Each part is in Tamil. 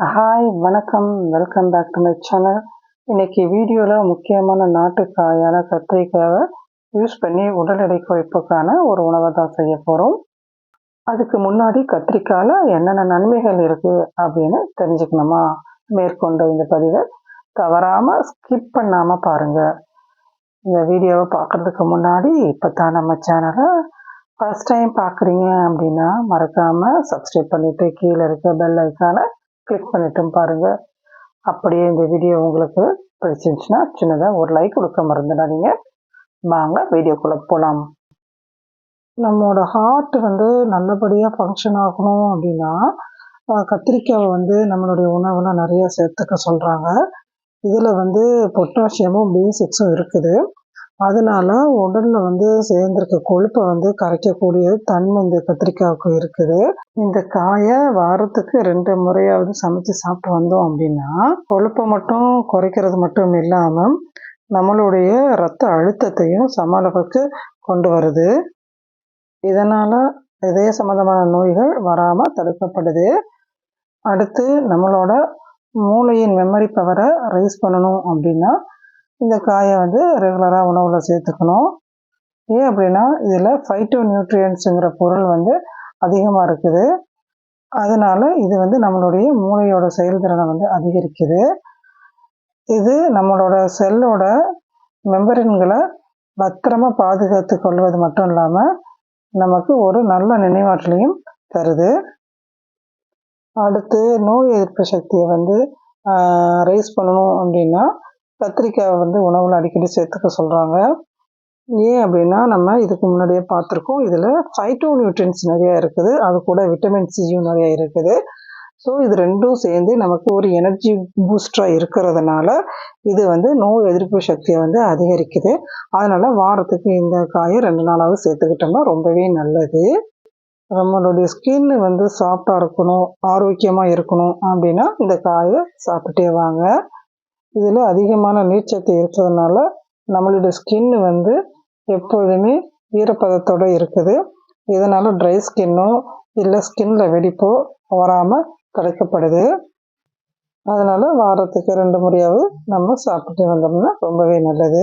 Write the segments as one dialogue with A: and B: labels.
A: ஹாய் வணக்கம். Welcome back to my channel இன்னைக்கு வீடியோவில் முக்கியமான நாட்டுக்காயான கத்திரிக்காயை யூஸ் பண்ணி உடல் எடை குறைப்புக்கான ஒரு உணவை தான் செய்ய போகிறோம் அதுக்கு முன்னாடி கத்திரிக்காயில் என்னென்ன நன்மைகள் இருக்குது அப்படின்னு தெரிஞ்சுக்கணுமா? மேற்கொண்ட இந்த பதிவை தவறாமல் ஸ்கிப் பண்ணாமல் பாருங்கள் இந்த வீடியோவை பார்க்குறதுக்கு முன்னாடி இப்போ தான் நம்ம சேனலை ஃபஸ்ட் டைம் பார்க்குறீங்க அப்படின்னா மறக்காமல் சப்ஸ்கிரைப் பண்ணிவிட்டு கீழே இருக்க பெல் ஐக்கானை கிளிக் பண்ணிட்டும் பாருங்கள் அப்படியே இந்த வீடியோ உங்களுக்கு பிடிச்சிருந்துச்சுன்னா சின்னதாக ஒரு லைக் கொடுக்க மறந்துடாதீங்க. வாங்க வீடியோக்குள்ளே போகலாம் நம்மளோட ஹார்ட் வந்து நல்லபடியாக ஃபங்க்ஷன் ஆகணும் அப்படின்னா கத்திரிக்காயை கத்திரிக்காவை வந்து நம்மளுடைய உணவில் நிறைய சேர்த்துக்க சொல்கிறாங்க இதில் வந்து பொட்டாசியமும் பி சிக்ஸும் இருக்குது. அதனால உடலில் வந்து சேர்ந்திருக்க கொழுப்பை வந்து கரைக்கக்கூடிய தன்மை இந்த கத்திரிக்காவுக்கு இருக்குது. இந்த காயை வாரத்துக்கு ரெண்டு முறையாவது சமைச்சு சாப்பிட்டு வந்தோம் அப்படின்னா கொழுப்பை மட்டும் குறைக்கிறது மட்டும் இல்லாமல் நம்மளுடைய ரத்த அழுத்தத்தையும் சமளவுக்கு கொண்டு வருது. இதனால் இதய சம்பந்தமான நோய்கள் வராமல் தடுக்கப்படுது. அடுத்து நம்மளோட மூளையின் மெமரி பவரை ரைஸ் பண்ணணும் அப்படின்னா இந்த காயை வந்து ரெகுலராக உணவில் சேர்த்துக்கணும். ஏன் அப்படின்னா இதில் ஃபைட்டோ நியூட்ரியன்ஸுங்கிற பொருள் வந்து அதிகமாக இருக்குது. அதனால் இது வந்து நம்மளுடைய மூளையோட செயல்திறனை வந்து அதிகரிக்குது. இது நம்மளோட செல்லோட மெம்பரின்களை பத்திரமாக பாதுகாத்து கொள்வது மட்டும் இல்லாமல் நமக்கு ஒரு நல்ல நினைவாற்றலையும் தருது. அடுத்து நோய் எதிர்ப்பு சக்தியை வந்து ரைஸ் பண்ணணும் அப்படின்னா கத்திரிக்காயை வந்து உணவில் அடிக்கடி சேர்த்துக்க சொல்கிறாங்க ஏன் அப்படின்னா நம்ம இதுக்கு முன்னாடியே பார்த்துருக்கோம். இதில் ஃபைட்டோ நியூட்ரியன்ஸ் நிறையா இருக்குது. அது கூட விட்டமின் சியும் நிறையா இருக்குது. ஸோ இது ரெண்டும் சேர்ந்து நமக்கு ஒரு எனர்ஜி பூஸ்டராக இருக்கிறதுனால இது வந்து நோய் எதிர்ப்பு சக்தியை வந்து அதிகரிக்குது. அதனால் வாரத்துக்கு இந்த காயை ரெண்டு நாளாவது சேர்த்துக்கிட்டோம்னா ரொம்பவே நல்லது. நம்மளுடைய ஸ்கின் வந்து சாஃப்டாக இருக்கணும் ஆரோக்கியமாக இருக்கணும் அப்படின்னா இந்த காயை சாப்பிட்டே வாங்க. இதில் அதிகமான நீர்ச்சத்து இருக்கிறதுனால நம்மளுடைய ஸ்கின் வந்து எப்பொழுதுமே ஈரப்பதத்தோடு இருக்குது. இதனால் ட்ரை ஸ்கின்னோ இல்லை ஸ்கின்ல வெடிப்போ வராமல் கிடைக்கப்படுது அதனால் வாரத்துக்கு ரெண்டு முறையாவது நம்ம சாப்பிட்டு வந்தோம்னா ரொம்பவே நல்லது.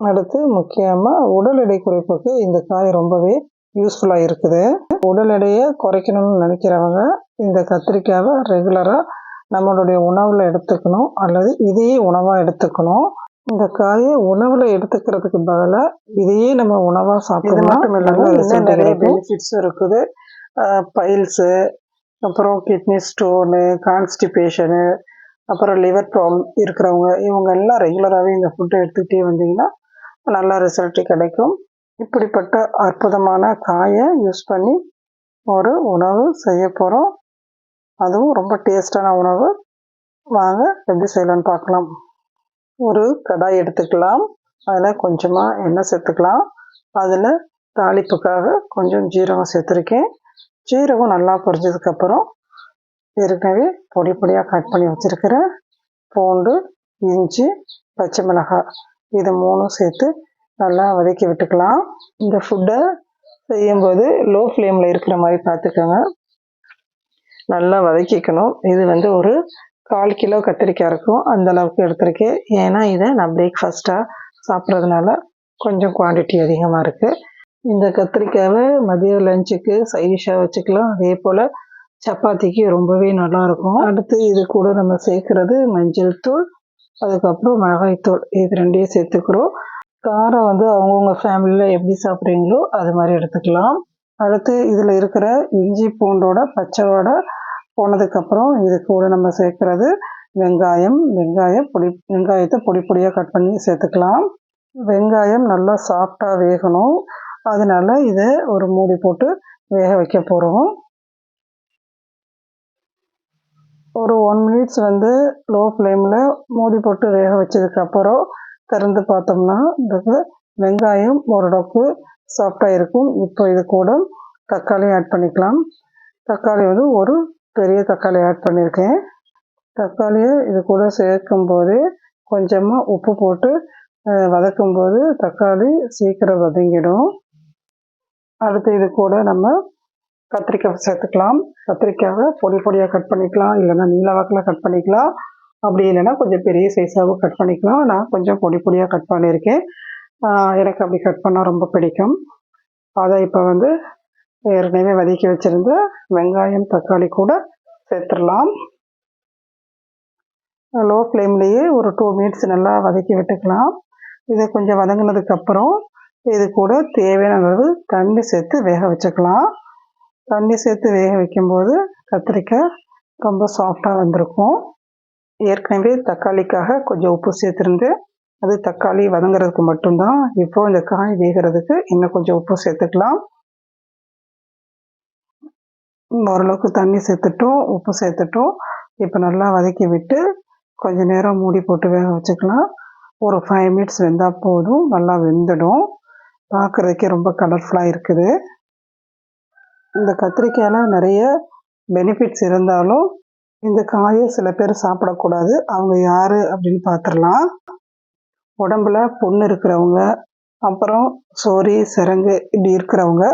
A: அடுத்து முக்கியமாக உடல் எடை குறைப்புக்கு இந்த காய் ரொம்பவே யூஸ்ஃபுல்லாக இருக்குது. உடல் எடையை குறைக்கணும்னு நினைக்கிறவங்க இந்த கத்திரிக்காவை ரெகுலராக நம்மளுடைய உணவில் எடுத்துக்கணும். அல்லது இதையே உணவாக எடுத்துக்கணும். இந்த காயை உணவில் எடுத்துக்கிறதுக்கு பதிலாக இதையே நம்ம உணவாக சாப்பிட்டு மட்டும் இல்லாமல் நிறைய பெனிஃபிட்ஸும் இருக்குது. பைல்ஸு அப்புறம் கிட்னி ஸ்டோனு கான்ஸ்டிபேஷனு அப்புறம் லிவர் ப்ராப்ளம் இருக்கிறவங்க இவங்க எல்லாம் ரெகுலராகவே இந்த ஃபுட்டை எடுத்துக்கிட்டே வந்தீங்கன்னா நல்ல ரிசல்ட் கிடைக்கும். இப்படிப்பட்ட அற்புதமான காயை யூஸ் பண்ணி ஒரு உணவு செய்ய போகிறோம் அதுவும் ரொம்ப டேஸ்டான உணவு. வாங்க எப்படி செய்யலாம்னு பார்க்கலாம். ஒரு கடாய் எடுத்துக்கலாம். அதில் கொஞ்சமாக எண்ணெய் சேர்த்துக்கலாம். அதில் தாளிப்புக்காக கொஞ்சம் ஜீரகம் சேர்த்துருக்கேன். ஜீரகம் நல்லா பொரிஞ்சதுக்கப்புறம் ஏற்கனவே பொடி பொடியாக கட் பண்ணி வச்சுருக்கிற பூண்டு இஞ்சி பச்சை மிளகாய் இது மூணும் சேர்த்து நல்லா வதக்கி விட்டுக்கலாம். இந்த ஃபுட்டை செய்யும்போது லோ ஃப்ளேமில் இருக்கிற மாதிரி பார்த்துக்கோங்க. நல்லா வதக்கிக்கணும். இது வந்து ஒரு கால் கிலோ கத்திரிக்காய் இருக்கும். அந்த அளவுக்கு எடுத்திருக்கேன். ஏன்னா இதை நான் பிரேக்ஃபாஸ்ட்டாக சாப்பிட்றதுனால கொஞ்சம் குவான்டிட்டி அதிகமாக இருக்குது இந்த கத்திரிக்காவை மதிய லஞ்சுக்கு சைடிஷாக வச்சுக்கலாம். அதே போல் சப்பாத்திக்கு ரொம்பவே நல்லாயிருக்கும் அடுத்து இது கூட நம்ம சேர்க்குறது மஞ்சள் தூள் அதுக்கப்புறம் மிளகாய்த்தூள். இது ரெண்டையும் சேர்த்துக்கிறோம். காரம் வந்து அவங்கவுங்க ஃபேமிலியில் எப்படி சாப்பிட்றீங்களோ அது மாதிரி எடுத்துக்கலாம். அடுத்து இதில் இருக்கிற இஞ்சி பூண்டோட பச்சை வடை போனதுக்கப்புறம் இது கூட நம்ம சேர்க்குறது வெங்காயம் வெங்காயம் பொடி வெங்காயத்தை பொடி பொடியாக கட் பண்ணி சேர்த்துக்கலாம். வெங்காயம் நல்லா சாஃப்டாக வேகணும். அதனால இதை ஒரு மூடி போட்டு வேக வைக்க போகிறோம் ஒரு ஒன் மினிட்ஸ் வந்து லோ ஃப்ளேமில் மூடி போட்டு வேக வச்சதுக்கப்புறம் திறந்து பார்த்தோம்னா இந்த வெங்காயம் ஓரளவுக்கு சாஃப்டாக இருக்கும். இப்போ இது கூட தக்காளி ஆட் பண்ணிக்கலாம். தக்காளி வந்து ஒரு பெரிய தக்காளி ஆட் பண்ணியிருக்கேன் தக்காளியை இது கூட சேர்க்கும்போது கொஞ்சமாக உப்பு போட்டு வதக்கும் வதக்கும்போது தக்காளி சீக்கிரம் வதங்கிடும். அடுத்து இது கூட நம்ம கத்திரிக்காய் சேர்த்துக்கலாம். கத்திரிக்காவை பொடி பொடியாக கட் பண்ணிக்கலாம். இல்லைன்னா நீல வாக்கில் கட் பண்ணிக்கலாம். அப்படி இல்லைன்னா கொஞ்சம் பெரிய சைஸாகவும் கட் பண்ணிக்கலாம். நான் கொஞ்சம் பொடி பொடியாக கட் பண்ணியிருக்கேன். எனக்கு அப்படி கட் பண்ணால் ரொம்ப பிடிக்கும். அதை இப்போ வந்து ஏற்கனவே வதக்கி வச்சுருந்த வெங்காயம் தக்காளி கூட சேர்த்துடலாம். லோ ஃப்ளேம்லேயே ஒரு டூ மினிட்ஸ் நல்லா வதக்கி விட்டுக்கலாம். இது கொஞ்சம் வதங்கினதுக்கப்புறம் இது கூட தேவையான அளவு தண்ணி சேர்த்து வேக வச்சுக்கலாம். தண்ணி சேர்த்து வேக வைக்கும்போது கத்திரிக்காய் ரொம்ப சாஃப்டாக வந்திருக்கும். ஏற்கனவே தக்காளிக்காக கொஞ்சம் உப்பு சேர்த்துருந்து அது தக்காளி வதங்குறதுக்கு மட்டும்தான். இப்போ இந்த காய் வேகிறதுக்கு இன்னும் கொஞ்சம் உப்பு சேர்த்துக்கலாம். ஓரளவுக்கு தண்ணி சேர்த்துட்டோம் உப்பு சேர்த்துட்டோம். இப்போ நல்லா வதக்கி விட்டு கொஞ்சம் நேரம் மூடி போட்டு வேக வச்சுக்கலாம். ஒரு ஃபைவ் மினிட்ஸ் வெந்தால் போதும் நல்லா வெந்துடும். பார்க்குறதுக்கே ரொம்ப கலர்ஃபுல்லாக இருக்குது. இந்த கத்திரிக்காயில் நிறைய பெனிஃபிட்ஸ் இருந்தாலும் இந்த காயை சில பேர் சாப்பிடக்கூடாது. அவங்க யார் அப்படின்னு பார்த்துடலாம். உடம்புல பொண்ணு இருக்கிறவங்க அப்புறம் சோரி சிரங்கு இப்படி இருக்கிறவங்க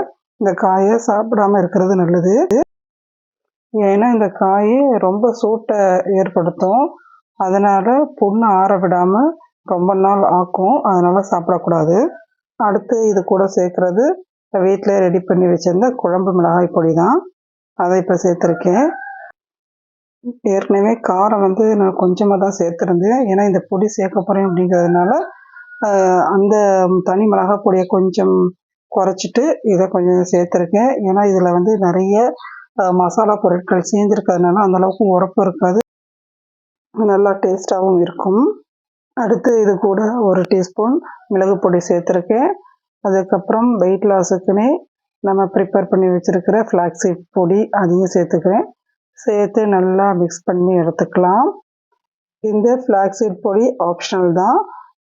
A: இந்த காயை சாப்பிடாம இருக்கிறது நல்லது. ஏன்னா இந்த காய் ரொம்ப சூட்டை ஏற்படுத்தும். அதனால் புண்ணு ஆற விடாமல் ரொம்ப நாள் ஆக்கும். அதனால் சாப்பிடக்கூடாது. அடுத்து இது கூட சேர்க்குறது வீட்டிலே ரெடி பண்ணி வச்சிருந்த குழம்பு மிளகாய் பொடி தான் அதை இப்போ சேர்த்துருக்கேன். ஏற்கனவே காரம் வந்து நான் கொஞ்சமாக தான் சேர்த்துருந்தேன். ஏன்னா இந்த பொடி சேர்க்க போகிறேன் அப்படிங்கிறதுனால அந்த தனி மிளகாய் பொடியை கொஞ்சம் குறைச்சிட்டு இதை கொஞ்சம் சேர்த்துருக்கேன். ஏன்னா இதில் வந்து நிறைய மசாலா பொருட்கள் சேர்ந்துருக்கிறதுனால அந்தளவுக்கு உரப்பு இருக்காது. நல்லா டேஸ்ட்டாகவும் இருக்கும். அடுத்து இது கூட ஒரு டீஸ்பூன் மிளகு பொடி சேர்த்துருக்கேன். அதுக்கப்புறம் வெயிட் லாஸுக்குன்னே நம்ம ப்ரிப்பேர் பண்ணி வச்சுருக்கிற ஃப்ளாக்ஸீட் பொடி அதையும் சேர்த்துக்கிறேன். சேர்த்து நல்லா மிக்ஸ் பண்ணி எடுத்துக்கலாம். இந்த ஃப்ளாக்ஸீட் பொடி ஆப்ஷனல் தான்.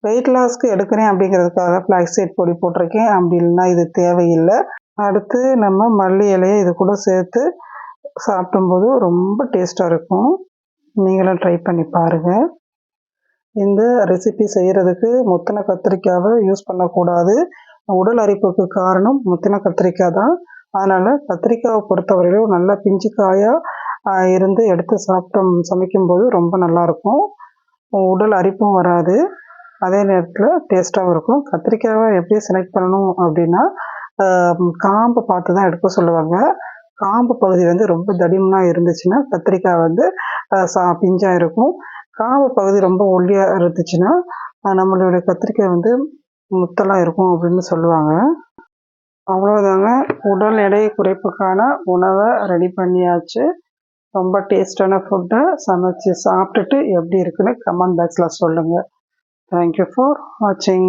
A: வெயிட் லாஸ்க்கு எடுக்கிறேன் அப்படிங்கிறதுக்காக ஃப்ளாக்ஸீட் பொடி போட்டிருக்கேன். அப்படி இல்லைன்னா இது தேவையில்லை. அடுத்து நம்ம மல்லி இலையை இது கூட சேர்த்து சாப்பிடும்போது ரொம்ப டேஸ்ட்டாக இருக்கும். நீங்களும் ட்ரை பண்ணி பாருங்கள் இந்த ரெசிபி செய்கிறதுக்கு முத்தின கத்திரிக்காவை யூஸ் பண்ணக்கூடாது. உடல் அரிப்புக்கு காரணம் முத்தின கத்திரிக்காய் தான். அதனால் கத்திரிக்காவை பொறுத்தவரையிலும் நல்லா பிஞ்சு காயாக இருந்து எடுத்து சாப்பிட்டோம் சமைக்கும்போது ரொம்ப நல்லாயிருக்கும். உடல் அரிப்பும் வராது. அதே நேரத்தில் டேஸ்ட்டாகவும் இருக்கும். கத்திரிக்காவை எப்படி செலக்ட் பண்ணணும் அப்படின்னா காம்பை பார்த்து தான் எடுக்க சொல்லுவாங்க. காம்பு பகுதி வந்து ரொம்ப தடிமனாக இருந்துச்சுன்னா கத்திரிக்காய் வந்து சா பிஞ்சாக இருக்கும். காம்பு பகுதி ரொம்ப ஒல்லியாக இருந்துச்சுன்னா நம்மளுடைய கத்திரிக்காய் வந்து முத்தலாக இருக்கும் அப்படின்னு சொல்லுவாங்க. அவ்வளோதாங்க உடல் எடை குறைப்புக்கான உணவை ரெடி பண்ணியாச்சு. ரொம்ப டேஸ்டான ஃபுட்டை சமைச்சு சாப்பிட்டுட்டு எப்படி இருக்குன்னு கமெண்ட் பாக்ஸில் சொல்லுங்கள் தேங்க்யூ ஃபார் வாட்சிங்